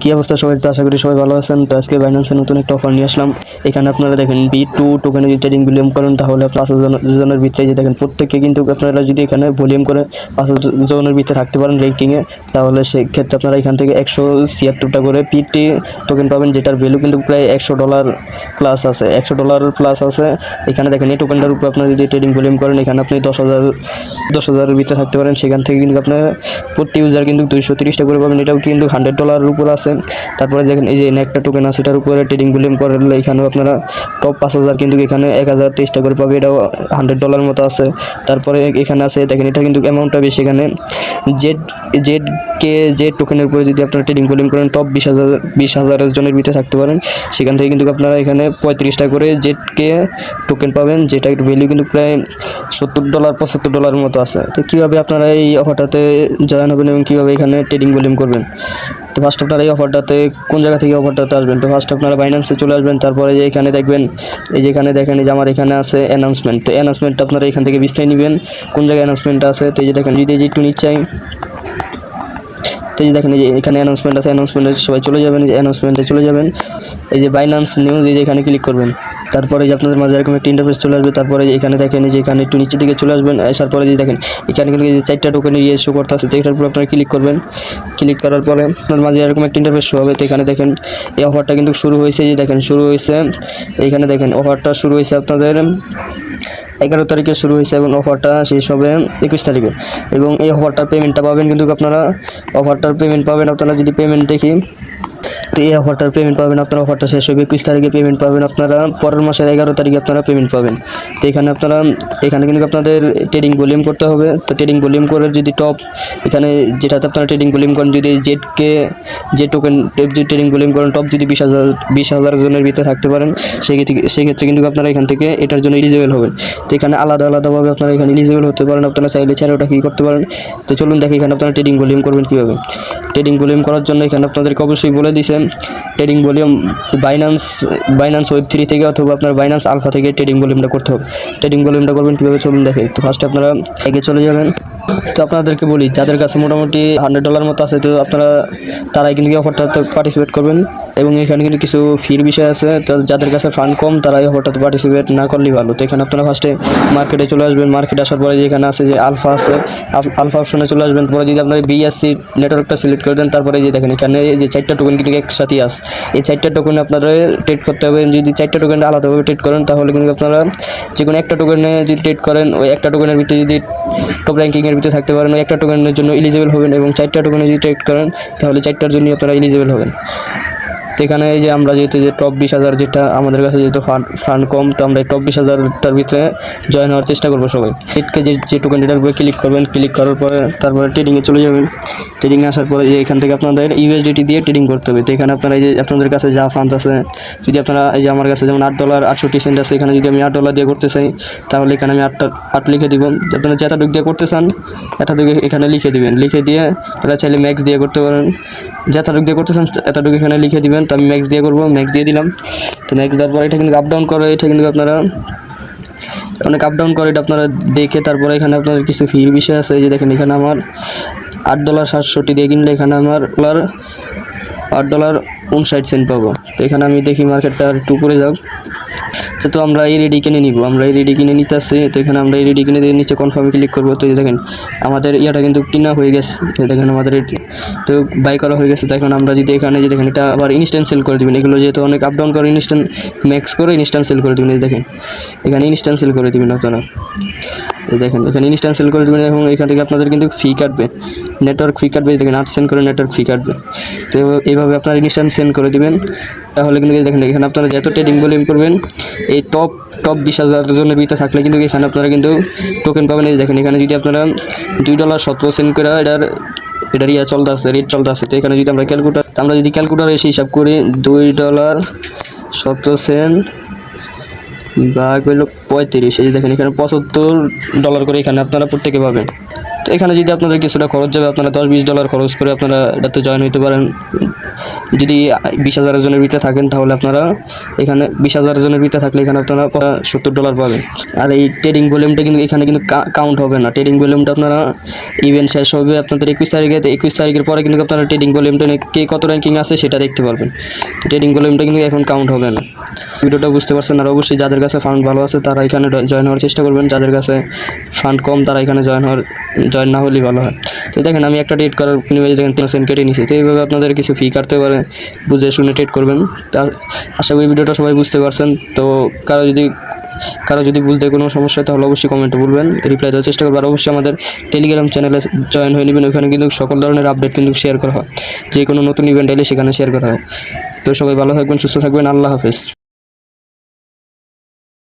কি অবস্থা সবাই? তো আশা করি সবাই ভালো আছেন। তো আজকে বাইন্যান্সের নতুন একটা অফার নিয়ে আসলাম। এখানে আপনারা দেখেন বি টু টোকেনে যদি ট্রেডিং ভলিউম করেন, তাহলে পাঁচ হাজার জনের ভিতরে যে দেখেন প্রত্যেককে কিন্তু আপনারা যদি এখানে ভলিউম করে পাঁচ হাজার জনের ভিতরে থাকতে পারেন র্যাঙ্কিংয়ে তাহলে সেক্ষেত্রে আপনারা এখান থেকে একশো ছিয়াত্তরটা করে পিটি টোকেন পাবেন, যেটার ভ্যালু কিন্তু প্রায় একশো ডলার প্লাস আছে। একশো ডলার প্লাস আছে। এখানে দেখেন এই টোকেনটার উপর আপনারা যদি ট্রেডিং ভলিউম করেন, এখানে আপনি দশ হাজার দশ হাজারের ভিতরে থাকতে পারেন। সেখান থেকে কিন্তু আপনার প্রতি ইউজার কিন্তু দুইশো তিরিশটা করে পাবেন। এটাও কিন্তু হান্ড্রেড ডলারের উপর আছে। তারপরে দেখেন এই যে একটা টোকেন আছে, এটার উপরে ট্রেডিং ভলিউম করলে এখানেও আপনারা টপ পাঁচ হাজার কিন্তু এখানে এক হাজার তেইশটা করে পাবে, এটাও হান্ড্রেড ডলার মতো আছে। তারপরে এখানে আছে, দেখেন এটা কিন্তু অ্যামাউন্টটা বেশি এখানে। জেড জেড কে জেড টোকেনের উপরে যদি আপনারা ট্রেডিং ভলিউম করেন টপ বিশ হাজার, বিশ হাজারের জনের ভিতরে থাকতে পারেন। সেখান থেকে কিন্তু আপনারা এখানে পঁয়ত্রিশটা করে জেড কে টোকেন পাবেন যেটা একটু ভ্যালু কিন্তু প্রায় সত্তর ডলার পঁচাত্তর ডলারের মতো আছে। তো কীভাবে আপনারা এই অফারটাতে জয়েন হবেন এবং কীভাবে এখানে ট্রেডিং ভলিউম করবেন? তো ফার্স্ট আপনারা এই অফারটাতে কোন জায়গা থেকে অফারটাতে আসবেন? তো ফার্স্ট আপনারা বাইন্যান্সে চলে আসবেন, তারপরে যে এখানে দেখবেন, এই যে এখানে দেখেন যে আমার এখানে আছে অ্যানাউন্সমেন্ট তো অ্যানাউন্সমেন্টটা আপনারা এখান থেকে বিস্তারিত নেবেন, কোন জায়গায় অ্যানাউন্সমেন্টটা আছে? তো এই যে দেখেন, যদি যে একটু নিচ্ছাই তো যে দেখেন যে এখানে অ্যানাউন্সমেন্ট আছে অ্যানাউন্সমেন্টে সবাই চলে যাবেন এই অ্যানাউন্সমেন্টে চলে যাবেন এই যে বাইন্যান্স নিউজ এই যে এখানে ক্লিক করবেন তারপরে যে আপনাদের মাঝে এরকম একটা ইন্টারফেস চলে আসবে তারপরে এখানে দেখেন যে এখানে একটু নিচের দিকে চলে আসবেন আসার পরে যে দেখেন এখানে কিন্তু যে চারটা টোকেন ইয়ে শো করতে আছে তো এটার উপর আপনারা ক্লিক করবেন ক্লিক করার পরে আপনার মাঝে এরকম একটা ইন্টারফেস শো হবে তো এখানে দেখেন এই অফারটা কিন্তু শুরু হয়েছে যে দেখেন শুরু হয়েছে এইখানে দেখেন অফারটা শুরু হয়েছে আপনাদের এগারো তারিখে শুরু হয়েছে এবং অফারটা শেষ হবে একুশ তারিখে। এবং এই অফারটার পেমেন্টটা পাবেন কিন্তু আপনারা, অফারটার পেমেন্ট পাবেন আপনারা যদি পেমেন্ট দেখি তো এই অফারটার পেমেন্ট পাবেন আপনারা অফারটা শেষ হবে একুশ তারিখে পেমেন্ট পাবেন আপনারা, পরের মাসের এগারো তারিখে আপনারা পেমেন্ট পাবেন। তো এখানে আপনারা, এখানে কিন্তু আপনাদের ট্রেডিং ভলিউম করতে হবে। তো ট্রেডিং ভলিউম করে যদি টপ এখানে যেটাতে আপনারা ট্রেডিং ভলিউম করেন, যদি জেডকে যে টোকেন যদি ট্রেডিং ভলিউম করেন টপ যদি বিশ হাজার বিশ হাজার জনের ভিতরে থাকতে পারেন, সেক্ষেত্রে সেক্ষেত্রে কিন্তু আপনারা এখান থেকে এটার জন্য এলিজিবল হবেন। তো এখানে আলাদা আলাদাভাবে আপনারা এখানে এলিজিবল হতে পারেন, আপনারা চাইলে ছাড়া ওটা কী করতে পারেন। তো চলুন দেখি এখানে আপনারা ট্রেডিং ভলিউম করবেন কীভাবে। ট্রেডিং ভলিউম করার জন্য এখানে আপনাদেরকে অবশ্যই বলে দিয়েছেন trading volume Binance Binance web three থেকে অথবা আপনার বাইন্যান্স আলফা থেকে ট্রেডিং ভলিউমটা করতে হবে। ট্রেডিং ভলিউমটা করবেন কীভাবে? চলুন দেখে তো ফার্স্টে আপনারা এগিয়ে চলে যাবেন। তো আপনাদেরকে বলি, যাদের কাছে মোটামুটি হান্ড্রেড ডলার মতো আছে, তো আপনারা তারাই কিন্তু অফারটাতে পার্টিসিপেট করবেন। এবং এখানে কিন্তু কিছু ফির বিষয় আছে, তো যাদের কাছে ফান্ড কম তারা এই অফারটাতে পার্টিসিপেট না করলেই ভালো। তো এখানে আপনারা ফার্স্টে মার্কেটে চলে আসবেন। মার্কেটে আসার পরে যেখানে আছে যে আলফা আছে আলফা অপশনে চলে আসবেন। পরে যদি আপনারা বিএসসি নেটওয়ার্কটা সিলেক্ট করে দেন, তারপরে যে দেখেন, এখানে এই যে চারটা টোকেন কিন্তু একসাথে আস এই চারটা টোকেন আপনারা ট্রেড করতে হবে। যদি চারটা টোকেন আলাদাভাবে ট্রেড করেন, তাহলে কিন্তু আপনারা যে কোনো একটা টোকেনে যদি ট্রেড করেন, ওই একটা টোকেনের ভিতরে যদি টপ র্যাঙ্কিংয়ের ভিতরে থাকতে পারেন, ওই একটা টোকেনের জন্য এলিজিবল হবেন এবং চারটা টোকেনে যদি ট্রেড করেন, তাহলে চারটার জন্য আপনারা এলিজিবল হবেন। তো এখানে যে আমরা যেহেতু যে টপ বিশ হাজার যেটা আমাদের কাছে যেহেতু ফান্ড ফান্ড কম, তো আমরা টপ বিশ হাজারটার ভিতরে জয়েন হওয়ার চেষ্টা করব সবাই। এটকে যে যে টোকেনটার উপরে ক্লিক করবেন ক্লিক করার পরে তারপরে ট্রেডিংয়ে চলে যাবেন। ট্রেডিংয়ে আসার পরে যে এখান থেকে আপনাদের ইউএসডিটি দিয়ে ট্রেডিং করতে হবে। তো এখানে আপনারা এই যে আপনাদের কাছে যা ফান্ড আছে, যদি আপনারা এই যে আমার কাছে যেমন আট ডলার আটষট্টি সেন্ট আছে, এখানে যদি আমি আট ডলার দিয়ে করতে চাই, তাহলে এখানে আমি আটটা, আট লিখে দিব। আপনারা যেটা দিয়ে করতে চান এতটুকু এখানে লিখে দিবেন। লিখে দিয়ে আপনারা চাইলে ম্যাক্স দিয়ে করতে পারেন। যেতটুকু দিয়ে করতে চান এতটুকু এখানে লিখে দিবেন। তো আমি ম্যাক্স দিয়ে করব ম্যাক্স দিয়ে দিলাম। তো ম্যাক্স দেওয়ার পরে এটা কিন্তু আপ ডাউন করে, এটা কিন্তু আপনারা অনেক আপ ডাউন করে এটা আপনারা দেখে তারপরে এখানে আপনাদের কিছু ফি বিষয় আছে। যে দেখেন এখানে আমার আট ডলার সাতষট্টি দিয়ে কিনলে এখানে আমার ডলার আট ডলার উনষাট সেন্ট পাবো। তো এখানে আমি দেখি মার্কেটটা একটু উপরে যাক। আচ্ছা তো আমরা এই রেডি কিনে নিব। আমরা এই রেডি কিনে নিতে আসছি, তো এখানে আমরা এই রেডি কিনে দিয়ে নিচে কনফার্মে ক্লিক করব। তো দেখেন, আমাদের ইয়াটা কিন্তু কিনা হয়ে গেছে। দেখেন আমাদের তো বাই করা হয়ে গেছে। তো এখন আমরা যদি এখানে যে দেখেন, এটা আবার ইনস্ট্যান্ট সেল করে দেবেন। এগুলো যেহেতু অনেক আপ ডাউন করে ইনস্ট্যান্ট ম্যাক্স করে ইনস্ট্যান্ট সেল করে দেবেন। দেখেন, এখানে ইনস্ট্যান্ট সেল করে দেবেন আপনারা। দেখেন, এখানে ইনস্ট্যান্ট সেল করে দেবেন এবং এখান থেকে আপনাদের কিন্তু ফি কাটবে। নেটওয়ার্ক ফি কাটবে। দেখেন, আট সেন্ড করে নেটওয়ার্ক ফি কাটবে। তো এইভাবে আপনারা ইনস্ট্যান্ট সেন্ড করে দেবেন। তাহলে কিন্তু দেখেন, এখানে আপনারা যত ট্রেডিং ভলিউম করবেন, এই টপ টপ বিশ হাজার জনের ভিতরে থাকলে কিন্তু এখানে আপনারা কিন্তু টোকেন পাবেন। এই দেখেন, এখানে যদি আপনারা দুই ডলার সতেরো সেন্ট করে এটার এটার ইয়া চলতে আছে রেট চলতে আছে। তো এখানে যদি আমরা ক্যালকুলেটার আমরা যদি ক্যালকুলেটার এসে হিসাব করি, দুই ডলার সতেরো সেন্ট বা পঁয়ত্রিশ। এই দেখেন, এখানে পঁচাত্তর ডলার করে এখানে আপনারা প্রত্যেকে পাবেন। তো এখানে যদি আপনাদের কিছুটা খরচ যাবে, আপনারা দশ বিশ ডলার খরচ করে আপনারা এটাতে জয়েন হতে পারেন। যদি বিশ হাজার জনের ভিতরে থাকেন, তাহলে আপনারা এখানে বিশ হাজার জনের ভিতরে থাকলে এখানে আপনারা সত্তর ডলার পাবেন। আর এই ট্রেডিং ভলিউমটা কিন্তু এখানে কিন্তু কাউন্ট হবে না। ট্রেডিং ভলিউমটা আপনারা ইভেন্ট শেষ হবে আপনাদের একুশ তারিখে একুশ তারিখের পরে কিন্তু আপনারা ট্রেডিং ভলিউমটা নিয়ে কে কত র্যাঙ্কিং আছে সেটা দেখতে পারবেন। ট্রেডিং ভলিউমটা কিন্তু এখন কাউন্ট হবে না। ভিডিওটা বুঝতে পারছেন আর অবশ্যই যাদের কাছে ফান্ড ভালো আছে, তারা এখানে জয়েন হওয়ার চেষ্টা করবেন। যাদের কাছে ফান্ড কম, তারা এখানে জয়েন হওয়ার জয়েন না হলেই ভালো হয়। তো দেখেন, আমি একটা ডেট করার বিনিময়ে দেখেন, তিন সেন্ট কেটে নিছি তো এইভাবে আপনাদের কিছু ফি কাটতে পারে। বুঝে শুনে ট্রেড করবেন। তার আশা করি ভিডিওটা সবাই বুঝতে পারছেন। তো কারও যদি কারও যদি বুঝতে কোনো সমস্যা হয়, তাহলে অবশ্যই কমেন্টে বলবেন। রিপ্লাই দেওয়ার চেষ্টা করব। আর অবশ্যই আমাদের টেলিগ্রাম চ্যানেলে জয়েন হয়ে নেবেন। ওখানে কিন্তু সকল ধরনের আপডেট কিন্তু শেয়ার করা হয়। যে কোনো নতুন ইভেন্ট এলে সেখানে শেয়ার করা হয়। তো সবাই ভালো থাকবেন, সুস্থ থাকবেন। আল্লাহ হাফেজ।